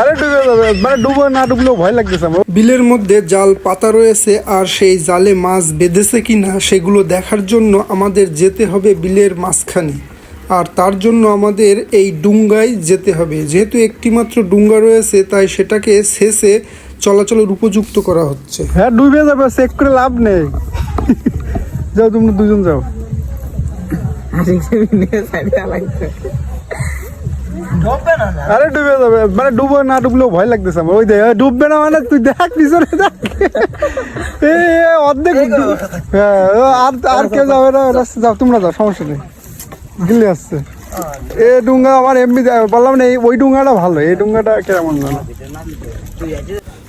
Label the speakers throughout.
Speaker 1: আরে ডুবে যাবে মানে ডুবে না ডুবলেও ভয় লাগতেছে আমার।
Speaker 2: বিলের মধ্যে জাল পাতা রয়েছে আর সেই জালে মাছ বেঁধেছে কিনা সেগুলো দেখার জন্য আমাদের যেতে হবে বিলের মাঝখানে। আর তার জন্য আমাদের এই ডুঙ্গায় যেতে হবে। যেহেতু একটিমাত্র ডুঙ্গা রয়েছে তাই সেটাকে শেষে চলাচলের উপযুক্ত করা হচ্ছে।
Speaker 1: হ্যাঁ ডুবে যাবে চেক করে লাভ নেই। যাও তোমরা দুজন যাও। আরে ডুবে যাবে মানে ডুবে না ডুবলেও ভয় লাগতেছে আমার। ওই দেখ ডুববে না মানে তুই দেখ পিছনে দেখ। এ অর্ধেক হ্যাঁ ও আর আর কেউ যাবে না যাও তোমরা যাও সমস্যা নেই। গিলে আসছে। এ ডুঙ্গা আমার এমনি বললাম না এই- ওই ডুঙ্গাটা ভালো এই ডুঙ্গাটা কেমন জানো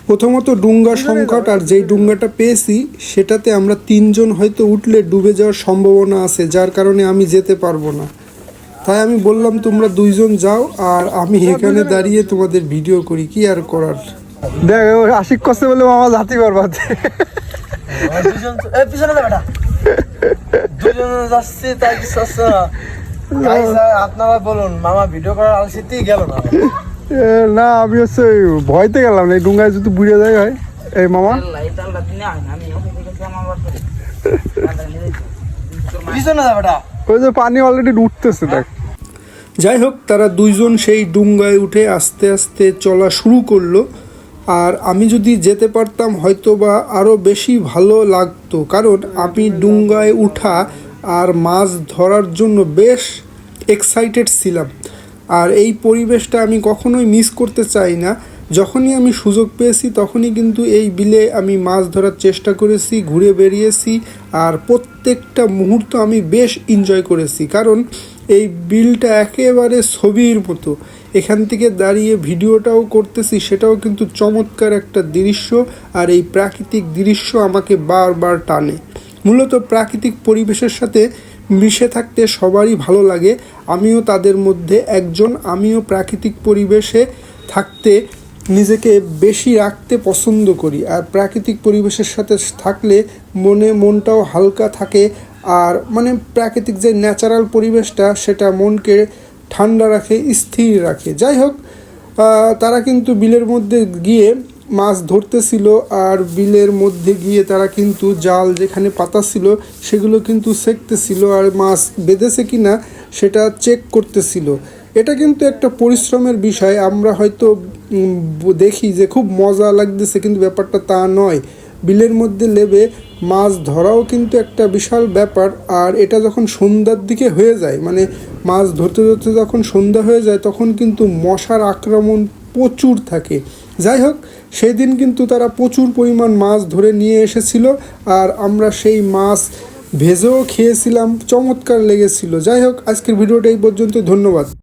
Speaker 2: প্রথমত ডুঙ্গা সংকট আর যেই ডুঙ্গাটা পেয়েছি সেটাতে আমরা তিনজন হয়তো উঠলে ডুবে যাওয়ার সম্ভাবনা আছে যার কারণে আমি যেতে পারব না। তাই আমি বললাম তোমরা দুইজন যাও আর আমি এখানে দাঁড়িয়ে তোমাদের ভিডিও করি কি আর করার?
Speaker 1: দেখ আশিক করছে বলে মামা জাতি বরবাদ।
Speaker 3: আপনারা বলুন মামা ভিডিও করার আলসিতেই গেল না?
Speaker 1: না আমি হচ্ছে ওই ভয়তে গেলাম এই ডুঙ্গায় যদি বুড়ে যায় হয়। এই মামা।
Speaker 3: পিছনে
Speaker 1: ওই যে পানি অলরেডি উঠতেছে দেখ।
Speaker 2: যাই হোক, তারা দুইজন সেই ডুঙ্গায় উঠে আস্তে আস্তে চলা শুরু করল। আর আমি যদি যেতে পারতাম হয়তো বা আরও বেশি ভালো লাগতো। কারণ আমি ডুঙ্গায় উঠা আর মাছ ধরার জন্য বেশ এক্সাইটেড ছিলাম। আর এই পরিবেশটা আমি কখনোই মিস করতে চাই না। যখনই আমি সুযোগ পেয়েছি, তখনই কিন্তু এই বিলে আমি মাছ ধরার চেষ্টা করেছি, ঘুরে বেরিয়েছি আর প্রত্যেকটা মুহূর্ত আমি বেশ এনজয় করেছি। কারণ এই বিলটা একেবারে ছবির মতো। এখান থেকে দাঁড়িয়ে ভিডিওটাও করতেছি, সেটাও কিন্তু চমৎকার একটা দৃশ্য আর এই প্রাকৃতিক দৃশ্য আমাকে বারবার টানে। মূলত প্রাকৃতিক পরিবেশের সাথে মিশে থাকতে সবারই ভালো লাগে। আমিও তাদের মধ্যে একজন। আমিও প্রাকৃতিক পরিবেশে থাকতে নিজেকে বেশি রাখতে পছন্দ করি আর প্রাকৃতিক পরিবেশের সাথে থাকলে মনে, মনটাও হালকা থাকে আর মানে প্রাকৃতিক যে ন্যাচারাল পরিবেশটা সেটা মনকে ঠান্ডা রাখে, স্থির রাখে। যাই হোক তারা কিন্তু বিলের মধ্যে গিয়ে মাছ ধরতেছিল আর বিলের মধ্যে গিয়ে তারা কিন্তু জাল যেখানে পাতা ছিল সেগুলো কিন্তু সেঁকতেছিল আর মাছ বেঁধেছে কি না সেটা চেক করতেছিল। এটা কিন্তু একটা পরিশ্রমের বিষয়। আমরা হয়তো দেখি যে খুব মজা লাগতেছে, কিন্তু ব্যাপারটা তা নয়। বিলের মধ্যে লেবে মাছ ধরাও কিন্তু একটা বিশাল ব্যাপার। আর এটা যখন সন্ধ্যার দিকে হয়ে যায় মানে মাছ ধরতে ধরতে যখন সন্ধ্যা হয়ে যায়, তখন কিন্তু মশার আক্রমণ প্রচুর থাকে। যাই হোক সেই দিন কিন্তু তারা প্রচুর পরিমাণ মাছ ধরে নিয়ে এসেছিল, আর আমরা সেই মাছ ভেজেও খেয়েছিলাম, চমৎকার লেগেছিল। যাই হোক, আজকের ভিডিওটা এই পর্যন্ত ধন্যবাদ।